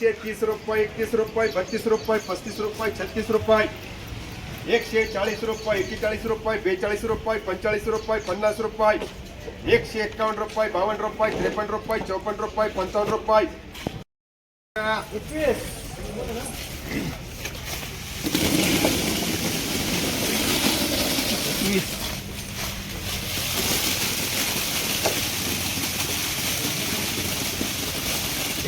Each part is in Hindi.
तीस रुपये एकतीस रुपये, बत्तीस रुपये, पस्तीस रुपये, छत्तीस रुपये। एकशे चाळीस रुपये रुपए रुपये बेचाळीस रुपये रुपए रुपये, पन्नास रुपये। एकशे एक्कावन्न रुपये, बावन रुपये, तिरपन रुपये, चौपन रुपये पंचावन्न रुपये।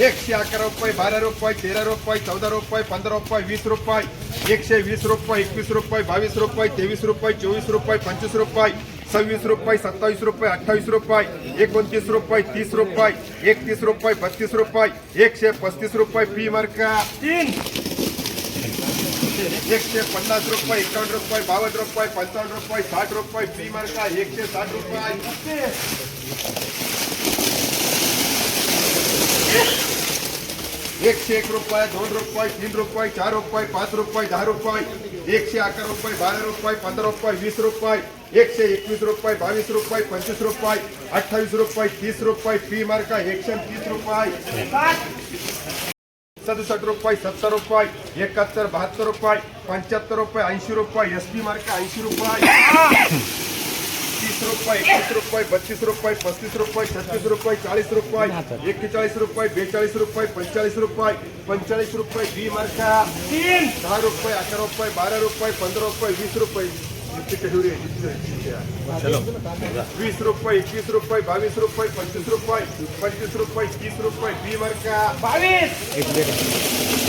एकशे अकरा रुपये बारा रुपये तेरा रुपये चौदा रुपये पंधरा रुपये वीस रुपये एकशे वीस रुपये एकवीस रुपये बावीस रुपये तेवीस रुपये चोवीस रुपये पंचवीस रुपये सव्वीस रुपये सत्तावीस रुपये अठ्ठावीस रुपये एकोणतीस रुपये तीस रुपये एकतीस रुपये बत्तीस रुपये एकशे पस्तीस रुपये फ़ी मार्का तीन। एकशे पन्नास रुपये एकावन्न रुपये बावन्न रुपये पंचावन्न रुपये साठ रुपये फ़ी मार्का एकशे साठ रुपये एकशे एक रुपये, दोन रुपये, तीन रुपये, चार रुपये, पाच रुपये, दहा रुपये, एकशे अकरा रुपये, बारा रुपये, पंधरा रुपये, वीस रुपये, एकशे एकवीस रुपये, बावीस रुपये, पंचवीस रुपये, अठ्ठावीस रुपये, तीस रुपये, फ़ी मार्का एकशे तीस रुपये. सदुसष्ट रुपये, सत्तर रुपये, एकाहत्तर, बहात्तर रुपये, पंच्याहत्तर रुपये, ऐंशी रुपये, एस पी मार्का ऐंशी रुपये. तीस रुपये एकतीस रुपये बत्तीस रुपये पस्तीस रुपये छत्तीस रुपये चाळीस रुपये एक्केचाळीस रुपये बेचाळीस रुपये पंचेचाळीस रुपये पंचेचाळीस रुपये बी मार्का तीन। दहा रुपये अकरा रुपये बारा रुपये पंधरा रुपये वीस रुपये. वीस रुपये एकवीस रुपये बावीस रुपये पंचवीस रुपये पंचवीस रुपये तीस रुपये बी मार्का. बावीस.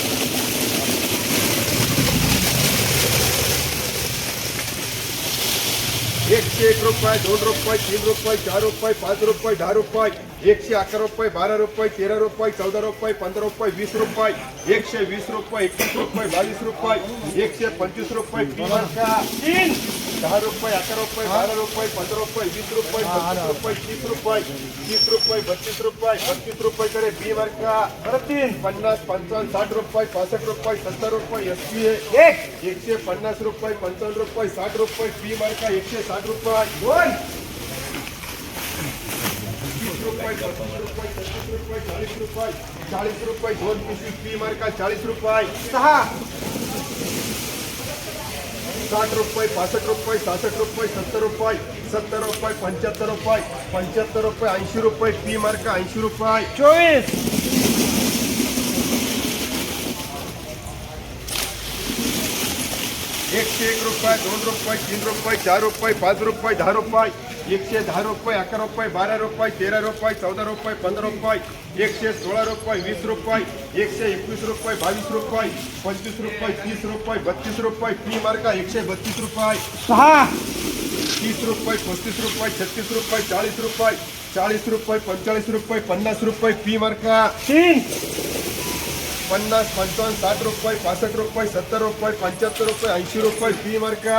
एकशे एक रुपये दोन रुपये तीन रुपये चार रुपये पाच रुपये दहा रुपये एकशे अकरा रुपये बारा रुपये तेरा रुपये चौदा रुपये पंधरा रुपये वीस रुपये एकशे वीस रुपये एकतीस रुपये बावीस रुपये एकशे पंचवीस रुपये फ़ी मार्का तीन दहा रुपये अकरा रुपये बारा रुपये पंधरा रुपये वीस रुपये पंचवीस रुपये तीस रुपये तीस रुपये बत्तीस रुपये पस्तीस रुपये कडे बी परत तीन. पन्नास पंचावन्न साठ रुपये पासष्ट रुपये सत्तर रुपये एस पी एक. एकशे पन्नास रुपये पंचावन्न रुपये साठ रुपये फ़ी मार्का एकशे साठ रुपये. दोन. रुपये पस्तीस रुपये छत्तीस रुपये चाळीस रुपये चाळीस रुपये दोन पिशवी फ़ी मार्का चाळीस रुपये. सहा. साठ रुपये पासष्ट रुपये सहासष्ट रुपये सत्तर रुपये सत्तर रुपये पंच्याहत्तर रुपये पंच्याहत्तर रुपये ऐंशी रुपये फ़ी मार्का ऐंशी रुपये चोवीस एकशे एक रुपये दोन रुपये तीन रुपये चार रुपये पाच रुपये दहा रुपये एकशे दहा रुपये अकरा रुपये बारा रुपये तेरा रुपये चौदा रुपये पंधरा रुपये एकशे सोळा रुपये वीस रुपये एकशे एकवीस रुपये बावीस रुपये पंचवीस रुपये तीस रुपये बत्तीस रुपये फ़ी मार्का एकशे बत्तीस रुपये तीस रुपये पस्तीस रुपये छत्तीस रुपये चाळीस रुपये चाळीस रुपये पंचेचाळीस रुपये पन्नास रुपये फ़ी मार्का. तीन पन्नास पंचावन्न साठ रुपये पासष्ट रुपये सत्तर रुपये पंच्याहत्तर रुपये ऐंशी रुपये फ़ी मार्का.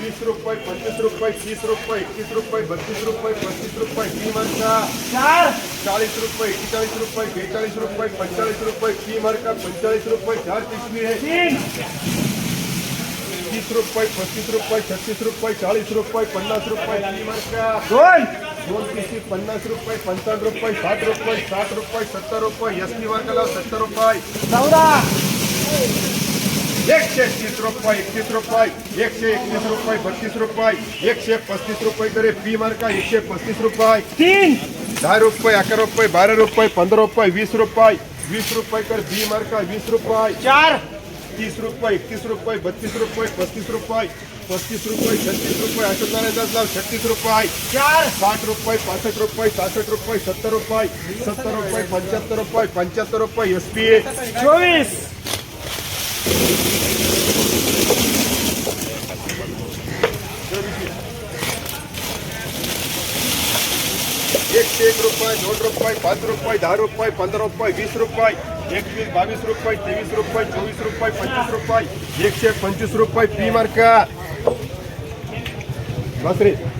वीस रुपये पंचवीस रुपये तीस रुपये एकतीस रुपये बत्तीस रुपये पस्तीस रुपये फ़ी मार्का. चार. चाळीस रुपये एकेचाळीस रुपये बेचाळीस रुपये पंचेचाळीस रुपये फ़ी मार्का. पंचेचाळीस रुपये चार आहे. तीन. तीस रुपये पस्तीस रुपये छत्तीस रुपये चालीस रुपये पन्नास रुपये फ़ी मार्का. दोन पिशवी पन्नास रुपये पंचावन्न रुपये साठ रुपये साठ रुपये सत्तर रुपये एस पी मार्काला सत्तर रुपये। चौदा एकशे तीस रुपये एकतीस रुपये एकशे एकवीस रुपये बत्तीस रुपये एकशे पस्तीस रुपये करे फ़ी मार्का एकशे पस्तीस रुपये। तीन! दहा रुपये अकरा रुपये बारा रुपये पंधरा रुपये वीस रुपये वीस रुपये कर फ़ी मार्का वीस रुपये। चार! तीस रुपये एकतीस रुपये बत्तीस रुपये पस्तीस रुपये। पस्तीस रुपये छत्तीस रुपये अठ्ठेचाळीस लाव छत्तीस रुपये चार। साठ रुपये पासष्ट रुपये सहासष्ट रुपये सत्तर रुपये सत्तर रुपये पंच्याहत्तर रुपये पंच्याहत्तर रुपये एस पी चोवीस। एकशे एक रुपये दोन रुपये पाच रुपये दहा रुपये पंधरा रुपये वीस रुपये एकवीस बावीस रुपये तेवीस रुपये चोवीस रुपये पंचवीस रुपये एकशे पंचवीस रुपये फ़ी मार्का. Nós três.